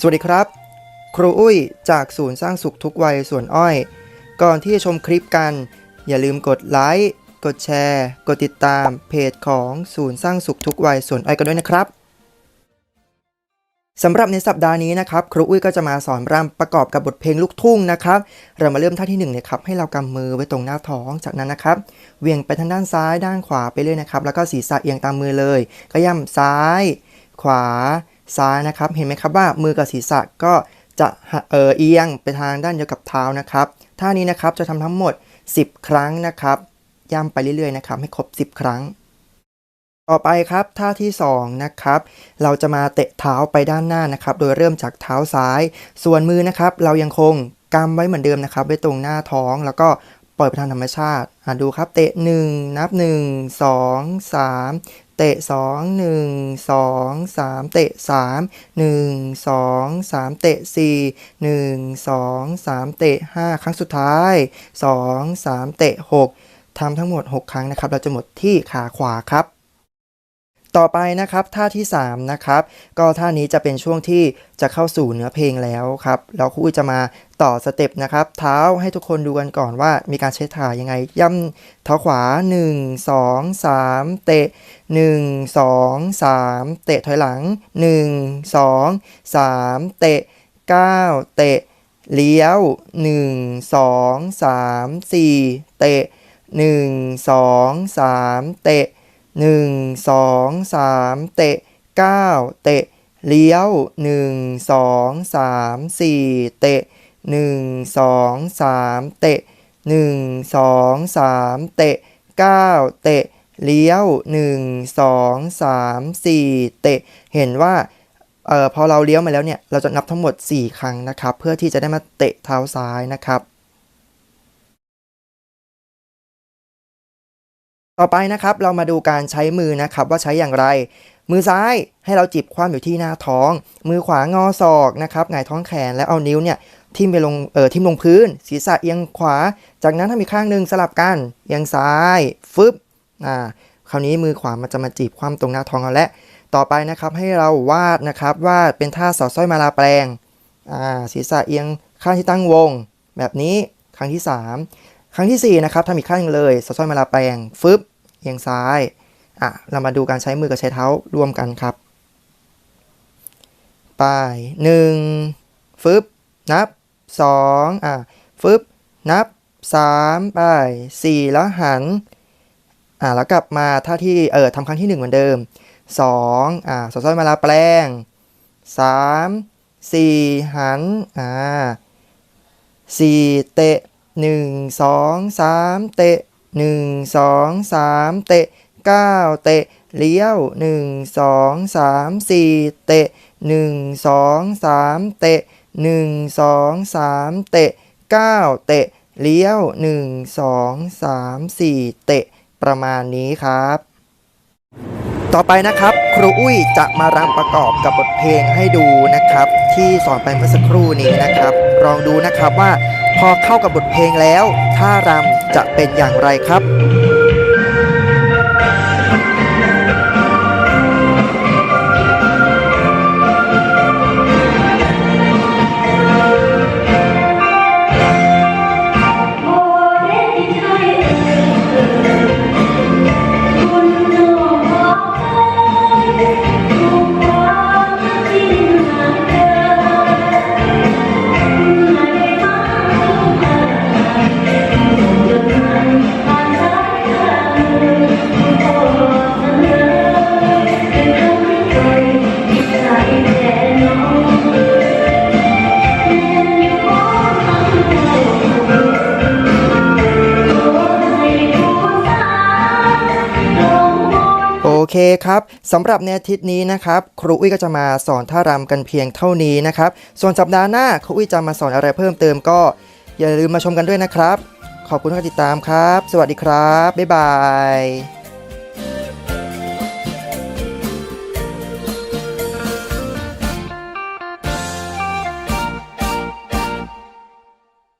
สวัสดีครับ ครูอุ้ยจากศูนย์สร้างสุขทุกวัยส่วนอ้อย ก่อนที่จะชมคลิปกัน อย่าลืมกดไลค์กดแชร์ กดติดตามเพจของศูนย์สร้างสุขทุกวัยส่วนอ้อยกันด้วยนะครับสำหรับในสัปดาห์นี้นะครับ ครูอุ้ยก็จะมาสอนรำประกอบกับบทเพลงลูกทุ่งนะครับ เรามาเริ่มท่าที่1เนี่ยครับให้เรากำมือไว้ตรงหน้าท้องจากนั้นนะครับเวียงไปทางด้านซ้ายด้านขวาไปเรื่อยนะครับ แล้วก็ศีรษะเอียงตามมือเลยขย้ำซ้าย ขวา ซ้ายนะครับ เห็นไหมครับว่ามือกับศีรษะก็จะเออเอียงไปทางด้านเดียวกับเท้านะครับท่านี้นะครับจะทำทั้งหมด 10 ครั้งนะครับย่ำไปเรื่อยๆนะครับให้ครบ 10 ครั้ง ต่อไปครับท่าที่2นะครับเราจะมาเตะเท้าไปด้านหน้านะครับ โดยเริ่มจากเท้าซ้าย ส่วนมือนะครับ เรายังคงกำไว้เหมือนเดิมนะครับ ไว้ตรงหน้าท้องแล้วก็ปล่อยไปทางธรรมชาติอะดูครับเตะ 1 นับ 1 2 3 เตะ 2 1 2 3 เตะ 3 1 2 3 เตะ 4 1 2 3 เตะ 5 ครั้งสุดท้าย 2 3 เตะ 6ทำทั้งหมด 6 ครั้งนะครับ เราจะหมดที่ขาขวาครับ ต่อไปนะครับท่าที่3นะครับก็ท่านี้จะเป็นช่วงที่จะเข้าสู่เนื้อเพลงแล้วครับแล้วครูจะมาต่อสเต็ปนะครับ เท้าให้ทุกคนดูกันก่อนว่ามีการใช้ถ่ายยังไง ย่ำเท้าขวา 1 2 3 เตะ 1 2 3 เตะถอยหลัง 1 2 3 เตะ 9 เตะ เลี้ยว 1 2 3 4 เตะ 1 2 3 เตะ หนึ่งสองสามเตะเก้าเตะ เลี้ยวหนึ่งสองสามสี่เตะหนึ่งสองสามเตะหนึ่งสองสามเตะเก้าเตะ เลี้ยวหนึ่งสองสามสี่เตะ เห็นว่าเอ่อพอเราเลี้ยวมาแล้วเนี่ย เราจะนับทั้งหมด 4 ครั้งนะครับ เพื่อที่จะได้มาเตะเท้าซ้ายนะครับ ต่อไปนะครับเรามาดูการใช้มือนะครับว่าใช้อย่างไร มือซ้ายให้เราจิบคว่ำอยู่ที่หน้าท้อง มือขวางอศอกนะครับหงายท้องแขนแล้วเอานิ้วเนี่ยทิ่มไปลงเออทิ่มลงพื้น ศีรษะเอียงขวา จากนั้นถ้ามีข้างหนึ่งสลับกันเอียงซ้ายฟึบอ่าคราวนี้มือขวามันจะมาจีบคว่ำตรงหน้าท้องเราและ ต่อไปนะครับให้เราวาดนะครับวาดเป็นท่าสอดสร้อยมาลาแปลงอ่าศีรษะเอียงข้างที่ตั้งวง แบบนี้ครั้งที่สาม ครั้งที่สี่นะครับทำอีกข้างหนึ่งเลยสอดสร้อยมาลาแปลงฟึบเอียงซ้ายอะเรามาดูการใช้มือกับใช้เท้าร่วมกันครับไปหนึ่งฟึบนับสองอะฟึบนับสามไปสี่แล้วหันอะแล้วกลับมาท่าที่เออทำครั้งที่หนึ่งเหมือนเดิมสองอะสอดสร้อยมาลาแปลงสามสี่หันอ่าสี่เตะ หนึ่งสองสามเตะหนึ่งสองสามเตะเก้าเตะเลี้ยวหนึ่งสองสามสี่เตะหนึ่งสองสามเตะหนึ่งสองสามเตะเก้าเตะเลี้ยวหนึ่งสองสามสี่เตะประมาณนี้ครับ ต่อไปนะครับ ครูอุ้ยจะมารำประกอบกับบทเพลงให้ดูนะครับ ที่สอนไปเมื่อสักครู่นี้นะครับลองดูนะครับว่า พอเข้ากับบทเพลงแล้วท่ารำจะเป็นอย่างไรครับ เคครับสำหรับในอาทิตย์นี้นะครับครูอุ้ยก็จะมาสอนท่ารำกันเพียงเท่านี้นะครับส่วนสัปดาห์หน้าครูอุ้ยจะมาสอนอะไรเพิ่มเติมก็ อย่าลืมมาชมกันด้วยนะครับ ขอบคุณที่ติดตามครับ สวัสดีครับบ๊ายบาย